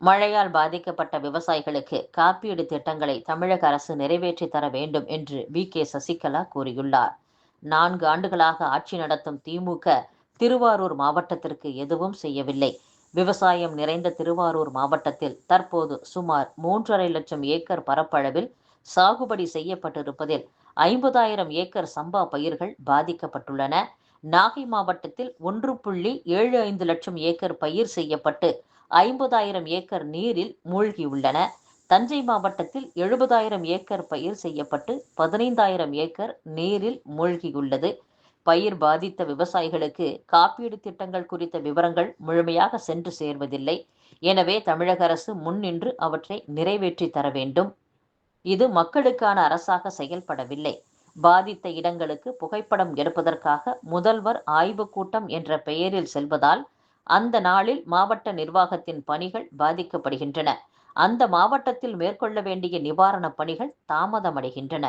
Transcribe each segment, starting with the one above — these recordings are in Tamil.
மழையால் பாதிக்கப்பட்ட விவசாயிகளுக்கு காப்பீடு திட்டங்களை தமிழக அரசு நிறைவேற்றி தர வேண்டும் என்று வி. கே. சசிகலா கூறியுள்ளார். நான்கு ஆண்டுகளாக ஆட்சி நடத்தும் திமுக திருவாரூர் மாவட்டத்திற்கு எதுவும் செய்யவில்லை. விவசாயம் நிறைந்த திருவாரூர் மாவட்டத்தில் தற்போது சுமார் மூன்றரை லட்சம் ஏக்கர் பரப்பளவில் சாகுபடி செய்யப்பட்டிருப்பதில் ஐம்பதாயிரம் ஏக்கர் சம்பா பயிர்கள் பாதிக்கப்பட்டுள்ளன. நாகை மாவட்டத்தில் ஒன்று புள்ளி ஏழு ஐந்து லட்சம் ஏக்கர் பயிர் செய்யப்பட்டு ஐம்பதாயிரம் ஏக்கர் நீரில் மூழ்கியுள்ளன. தஞ்சை மாவட்டத்தில் எழுபதாயிரம் ஏக்கர் பயிர் செய்யப்பட்டு பதினைந்தாயிரம் ஏக்கர் நீரில் மூழ்கியுள்ளது. பயிர் பாதித்த விவசாயிகளுக்கு காப்பீடு திட்டங்கள் குறித்த விவரங்கள் முழுமையாக சென்று சேர்வதில்லை. எனவே தமிழக அரசு முன்னின்று அவற்றை நிறைவேற்றி தர வேண்டும். இது மக்களுக்கான அரசாக செயல்படவில்லை. பாதித்த இடங்களுக்கு புகைப்படம் எடுப்பதற்காக முதல்வர் ஆய்வுக் கூட்டம் என்ற பெயரில் செல்வதால் அந்த நாளில் மாவட்ட நிர்வாகத்தின் பணிகள் பாதிக்கப்படுகின்றன. அந்த மாவட்டத்தில் மேற்கொள்ள வேண்டிய நிவாரணப் பணிகள் தாமதமடைகின்றன.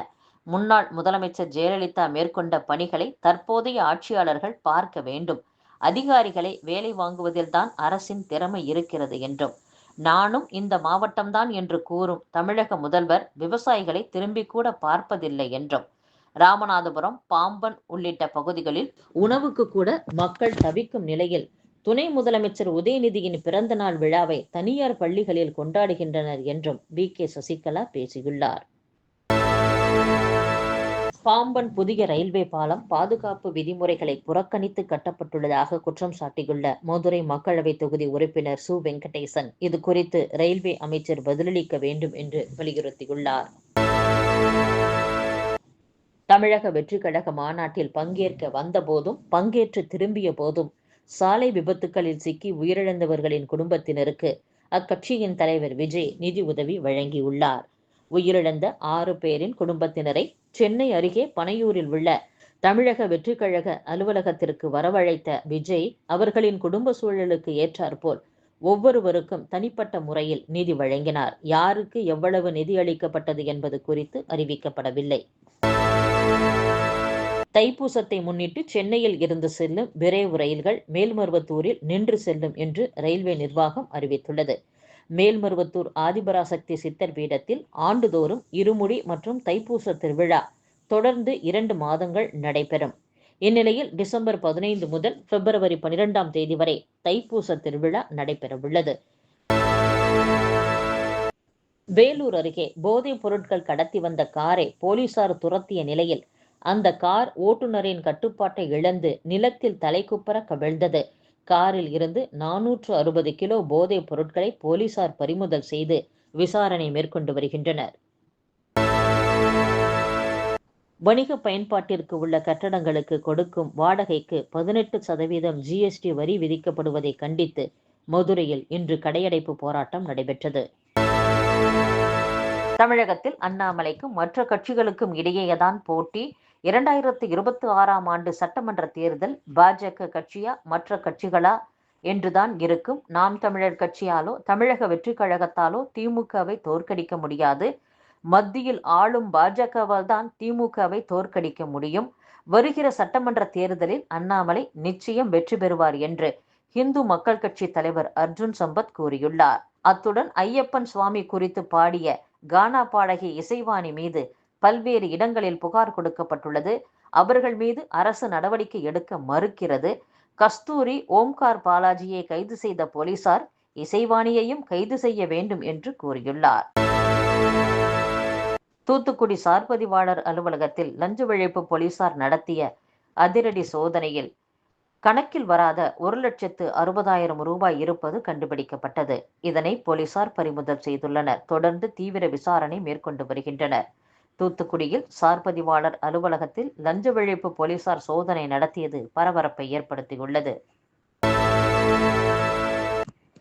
முன்னாள் முதலமைச்சர் ஜெயலலிதா மேற்கொண்ட பணிகளை தற்போதைய ஆட்சியாளர்கள் பார்க்க வேண்டும். அதிகாரிகளை வேலை வாங்குவதில்தான் அரசின் திறமை இருக்கிறது என்றும் நானும் இந்த மாவட்டம்தான் என்று கூறும் தமிழக முதல்வர் விவசாயிகளை திரும்பி கூட பார்ப்பதில்லை என்றும் ராமநாதபுரம் பாம்பன் உள்ளிட்ட பகுதிகளில் உணவுக்கு கூட மக்கள் தவிக்கும் நிலையில் துணை முதலமைச்சர் உதயநிதியின் பிறந்த நாள் விழாவை தனியார் பள்ளிகளில் கொண்டாடுகின்றனர் என்றும் வி. கே. சசிகலா பேசியுள்ளார். பாம்பன் புதிய ரயில்வே பாலம் பாதுகாப்பு விதிமுறைகளை புறக்கணித்து கட்டப்பட்டுள்ளதாக குற்றம் சாட்டியுள்ள மதுரை மக்களவை தொகுதி உறுப்பினர் சு. வெங்கடேசன். இது குறித்து ரயில்வே அமைச்சர் பதிலளிக்க வேண்டும் என்று வலியுறுத்தியுள்ளார். தமிழக வெற்றிக்கழக மாநாட்டில் பங்கேற்க வந்தபோதும் பங்கேற்று திரும்பிய போதும் சாலை விபத்துகளில் சிக்கி உயிரிழந்தவர்களின் குடும்பத்தினருக்கு அக்கட்சியின் தலைவர் விஜய் நிதி உதவி வழங்கியுள்ளார். உயிரிழந்த ஆறு பேரின் குடும்பத்தினரை சென்னை அருகே பனையூரில் உள்ள தமிழக வெற்றிக்கழக அலுவலகத்திற்கு வரவழைத்த விஜய் அவர்களின் குடும்ப சூழலுக்கு ஏற்றாற்போல் ஒவ்வொருவருக்கும் தனிப்பட்ட முறையில் நிதி வழங்கினார். யாருக்கு எவ்வளவு நிதி அளிக்கப்பட்டது என்பது குறித்து அறிவிக்கப்படவில்லை. தைப்பூசத்தை முன்னிட்டு சென்னையில் இருந்து செல்லும் விரைவு ரயில்கள் மேல்மருவத்தூரில் நின்று செல்லும் என்று ரயில்வே நிர்வாகம் அறிவித்துள்ளது. மேல்மருவத்தூர் ஆதிபராசக்தி சித்தர் பீடத்தில் ஆண்டுதோறும் இருமுடி மற்றும் தைப்பூச திருவிழா தொடர்ந்து இரண்டு மாதங்கள் நடைபெறும். இந்நிலையில் டிசம்பர் பதினைந்து முதல் பிப்ரவரி பனிரெண்டாம் தேதி வரை தைப்பூச திருவிழா நடைபெறவுள்ளது. வேலூர் அருகே போதைப் பொருட்கள் கடத்தி வந்த காரை போலீசார் துரத்திய நிலையில் அந்த கார் ஓட்டுநரின் கட்டுப்பாட்டை இழந்து நிலத்தில் தலைக்குப்பற கவிழ்ந்தது. காரில் இருந்து நானூற்று அறுபது கிலோ போதைப் பொருட்களை போலீசார் பறிமுதல் செய்து விசாரணை மேற்கொண்டு வருகின்றனர். வணிக பயன்பாட்டிற்கு உள்ள கட்டடங்களுக்கு கொடுக்கும் வாடகைக்கு பதினெட்டு சதவீதம் ஜிஎஸ்டி வரி விதிக்கப்படுவதை கண்டித்து மதுரையில் இன்று கடையடைப்பு போராட்டம் நடைபெற்றது. தமிழகத்தில் அண்ணாமலைக்கும் மற்ற கட்சிகளுக்கும் இடையேதான் போட்டி இரண்டாயிரத்து இருபத்தி ஆறாம் ஆண்டு சட்டமன்ற தேர்தல் பாஜக கட்சியா மற்ற கட்சிகளா என்றுதான் இருக்கும். நாம் தமிழர் கட்சியாலோ தமிழக வெற்றி கழகத்தாலோ திமுகவை தோற்கடிக்க முடியாது. மத்தியில் ஆளும் பாஜகவால் தான் திமுகவை தோற்கடிக்க முடியும். வருகிற சட்டமன்ற தேர்தலில் அண்ணாமலை நிச்சயம் வெற்றி பெறுவார் என்று இந்து மக்கள் கட்சி தலைவர் அர்ஜுன் சம்பத் கூறியுள்ளார். அத்துடன் ஐயப்பன் சுவாமி குறித்து பாடிய கானா பாடகி இசைவாணி மீது பல்வேறு இடங்களில் புகார் கொடுக்கப்பட்டுள்ளது. அவர்கள் மீது அரசு நடவடிக்கை எடுக்க மறுக்கிறது. கஸ்தூரி ஓம்கார் பாலாஜியை கைது செய்த போலீசார் இசைவாணியையும் கைது செய்ய வேண்டும் என்று கூறியுள்ளார். தூத்துக்குடி சார்பதிவாளர் அலுவலகத்தில் லஞ்ச ஒழிப்பு போலீசார் நடத்திய அதிரடி சோதனையில் கணக்கில் வராத ஒரு லட்சத்து அறுபதாயிரம் ரூபாய் இருப்பது கண்டுபிடிக்கப்பட்டது. இதனை போலீசார் பறிமுதல் செய்துள்ளனர். தொடர்ந்து தீவிர விசாரணை மேற்கொண்டு வருகின்றனர். தூத்துக்குடியில் சார் பதிவாளர் அலுவலகத்தில் லஞ்ச ஒழிப்பு போலீசார் சோதனை நடத்தியது பரபரப்பை ஏற்படுத்தியுள்ளது.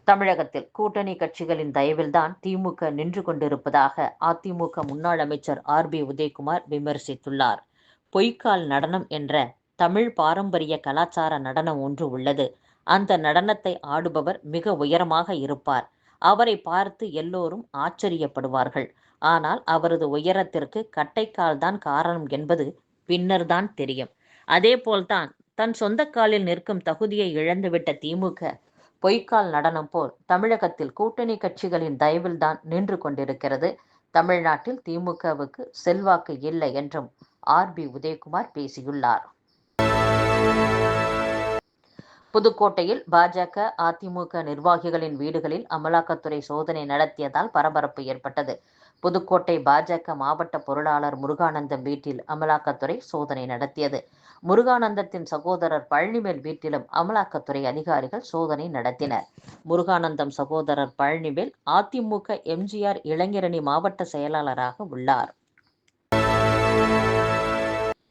தமிழகத்தில் கூட்டணி கட்சிகளின் தயவில்தான் திமுக நின்று கொண்டிருப்பதாக அதிமுக முன்னாள் அமைச்சர் ஆர் பி உதயகுமார் விமர்சித்துள்ளார். பொய்க்கால் நடனம் என்ற தமிழ் பாரம்பரிய கலாச்சார நடனம் ஒன்று உள்ளது. அந்த நடனத்தை ஆடுபவர் மிக உயரமாக இருப்பார். அவரை பார்த்து எல்லோரும் ஆச்சரியப்படுவார்கள். ஆனால் அவரது உயரத்திற்கு கட்டைக்கால் தான் காரணம் என்பது பின்னர்தான் தெரியும். அதேபோல்தான் தன் சொந்த காலில் நிற்கும் தகுதியை இழந்துவிட்ட திமுக பொய்க்கால் நடனம் போல் தமிழகத்தில் கூட்டணி கட்சிகளின் தயவில்தான் நின்று கொண்டிருக்கிறது. தமிழ்நாட்டில் திமுகவுக்கு செல்வாக்கு இல்லை என்றும் ஆர். பி. உதயகுமார் பேசியுள்ளார். புதுக்கோட்டையில் பாஜக அதிமுக நிர்வாகிகளின் வீடுகளில் அமலாக்கத்துறை சோதனை நடத்தியதால் பரபரப்பு ஏற்பட்டது. புதுக்கோட்டை பாஜக மாவட்ட பொருளாளர் முருகானந்தம் வீட்டில் அமலாக்கத்துறை சோதனை நடத்தியது. முருகானந்தத்தின் சகோதரர் பழனிவேல் வீட்டிலும் அமலாக்கத்துறை அதிகாரிகள் சோதனை நடத்தினர். முருகானந்தம் சகோதரர் பழனிவேல் அதிமுக எம்ஜிஆர் இளைஞரணி மாவட்ட செயலாளராக உள்ளார்.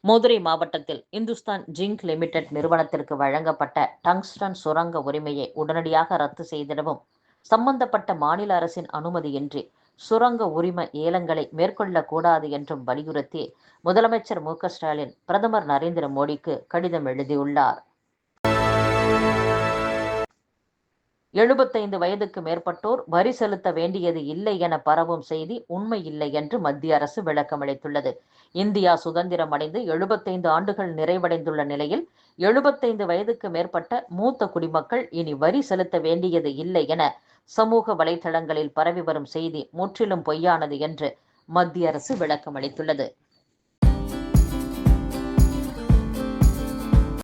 மதுரை மாவட்டத்தில் இந்துஸ்தான் ஜிங்க் லிமிடெட் நிறுவனத்திற்கு வழங்கப்பட்ட டங்ஸ்டன் சுரங்க உரிமையை உடனடியாக ரத்து செய்திடவும் சம்பந்தப்பட்ட மாநில அரசின் அனுமதியின்றி சுரங்க உரிம ஏலங்களை மேற்கொள்ளக்கூடாது என்றும் வலியுறுத்தி முதலமைச்சர் மு ஸ்டாலின் பிரதமர் நரேந்திர மோடிக்கு கடிதம் எழுதியுள்ளார். எழுபத்தைந்து வயதுக்கு மேற்பட்டோர் வரி செலுத்த வேண்டியது இல்லை என பரவும் செய்தி உண்மை இல்லை என்று மத்திய அரசு விளக்கமளித்துள்ளது இந்தியா சுதந்திரம் அடைந்து எழுபத்தைந்து ஆண்டுகள் நிறைவடைந்துள்ள நிலையில் எழுபத்தைந்து வயதுக்கு மேற்பட்ட மூத்த குடிமக்கள் இனி வரி செலுத்த வேண்டியது இல்லை என சமூக வலைதளங்களில் பரவி வரும் செய்தி முற்றிலும் பொய்யானது என்று மத்திய அரசு விளக்கம் அளித்துள்ளது.